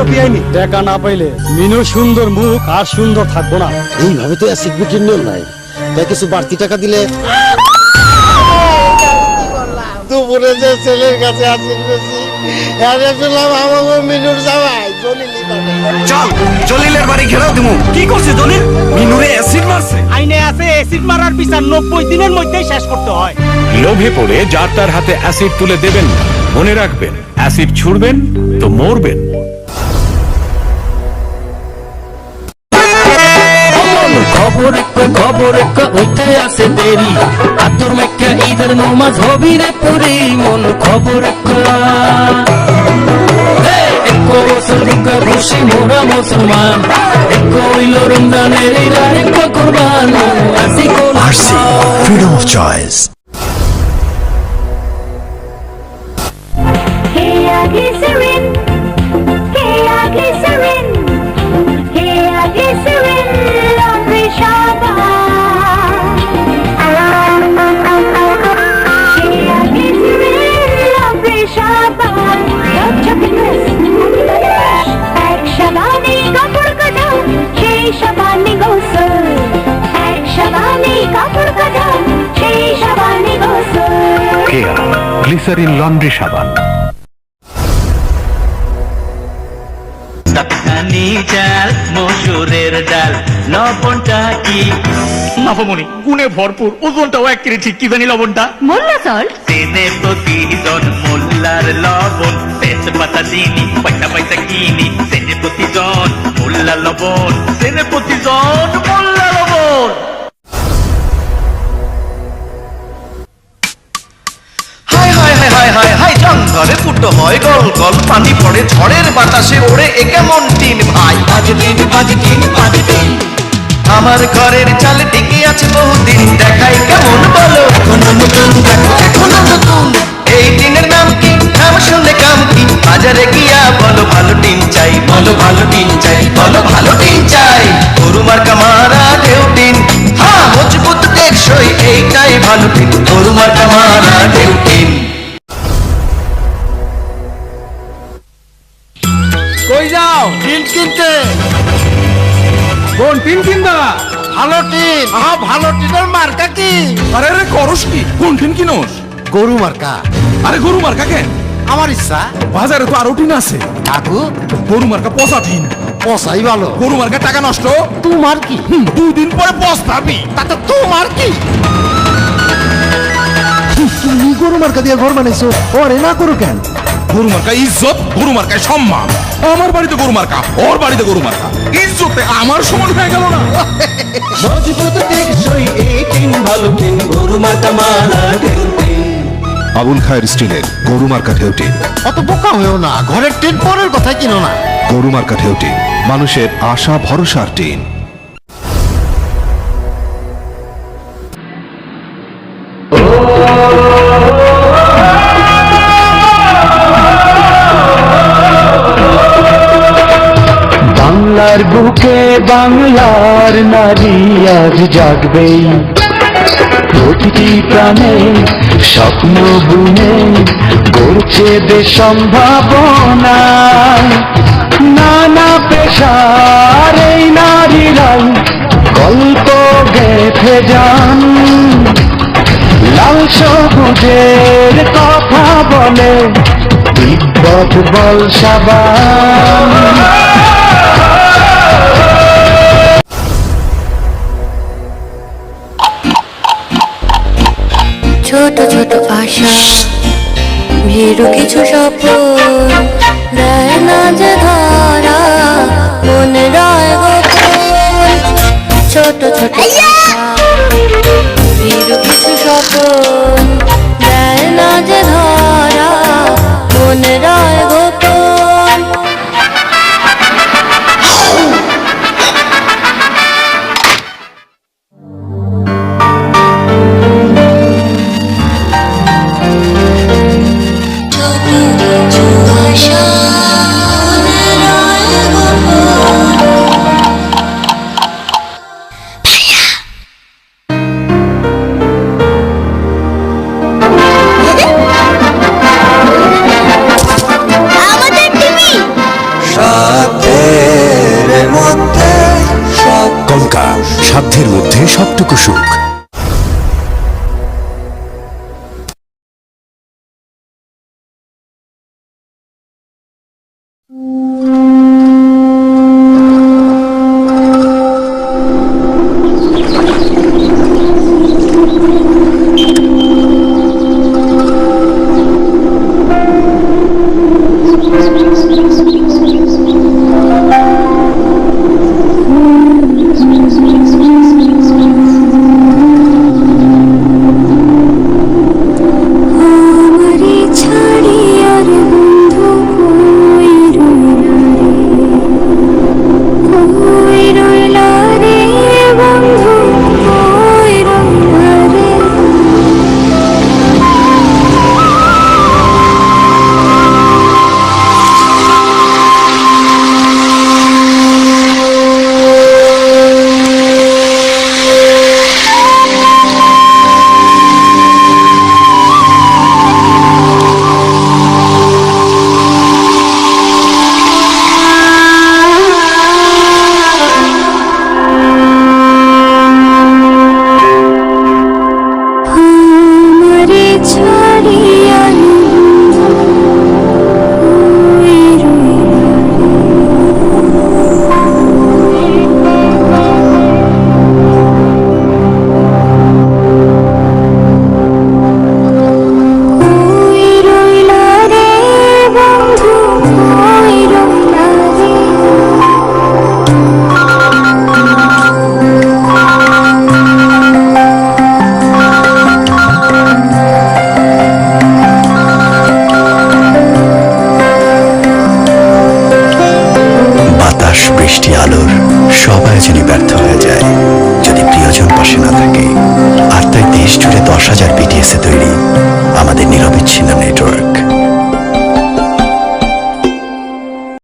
টাকা না পাইলে মিনু সুন্দর মুখ আর সুন্দর থাকব না। এইভাবে তো অ্যাসিড বিক্রির নিয়ম নাই। তাই কিছু বাড়তি টাকা দিলে দুপুরে যে ছেলের কাছে অ্যাসিড বেশি এনে আমাকে মিনুর জামাই চল জলিলের বাড়ি ঘেরাও দিমু। কি করছে জলিল? মিনুরে অ্যাসিড মারছে। আইনে আছে এসিড মারার বিচার নব্বই দিনের মধ্যেই শেষ করতে হয়। লোভে পড়ে যার তার হাতে অ্যাসিড তুলে দেবেন মনে রাখবেন অ্যাসিড ছুড়বেন তো মরবেন। খবর একটা খবর একটা হইতে আছে দেরি। আতর মেখা ঈদের নমাজ হবি রে পুরি মন খবর খুশি মোরা মুসলমান। এক হইল রমজানের এক কোরবান। আসি কোন freedom of choice glycerine laundry সাবান। টাকানি চাল মসুরের ডাল লবণটা কি? নবমণি গুণে ভরপুর ওজনটাও এক কেজি ঠিক কি জানি লবণটা? মোল্লা সল্ট দিনে প্রতিজন মোল্লার লবণ তেজপাতা দিনি পয়সা পয়সা কিনি দিনে প্রতিজন মোল্লা লবণ প্রতিজন গল গল পানি পড়ে ঝড়ের বাতাসে ওড়ে এ কেমন টিন ভাই? বাজে টিন বাজে টিন বাজে টিন। আমার ঘরের চাল কোন টিন কিনবা ভালো টিন। আহা ভালো টিনের মার্কা কি? আরে আরে করস কি? কোন টিন কিনোস গরু মার্কা। আরে গরু মার্কা কেন আমার ইচ্ছা। বাজারে তো আরও টিন আছে। কাকু? গরু মার্কা পচা টিন। পসাই ভালো। গরু মার্কা টাকা নষ্ট। তোমার কি? দুই দিন পরে পস্তাবি তাতে তোমার কি? তুমি গরু মার্কা দিয়ে ঘর বানাইছো। ওরে না করো কেন? গরু মার্কা ইজ্জত গরু মার্কায় সম্মান। আমার বাড়িতে গরু মার্কা ওর বাড়িতে গরু মার্কা ইজ্জতে আমার সমান হয়ে গেল না। মজবুত টেকসই এই টিন ভালো টিন গরু মাতা মারা আবুল খায়ের স্টিলের গরু মার্কা ঢেউটি অত বোকা হয়েও না ঘরের টিন পরের কথা কিনো না। গরু মার্কা ঢেউটি মানুষের আশা ভরসার টিন। বাংলার বুকে বাংলার নারী আজ জাগবেই প্রতিটি প্রাণে স্বপ্ন বুনে গড়ছে দেশ সম্ভাবনা। নানা পেশার এই নারীরাই গল্প গেথে যান। লাল সবুজের কথা বলে তিব্বত বল সাবান। ছোট ছোট আশা ভীরু কিছু স্বপ্ন দেয় না যে ধরা মনে রয় ছোট ছোট সাধ্যের মধ্যে সবটুকু সুখ।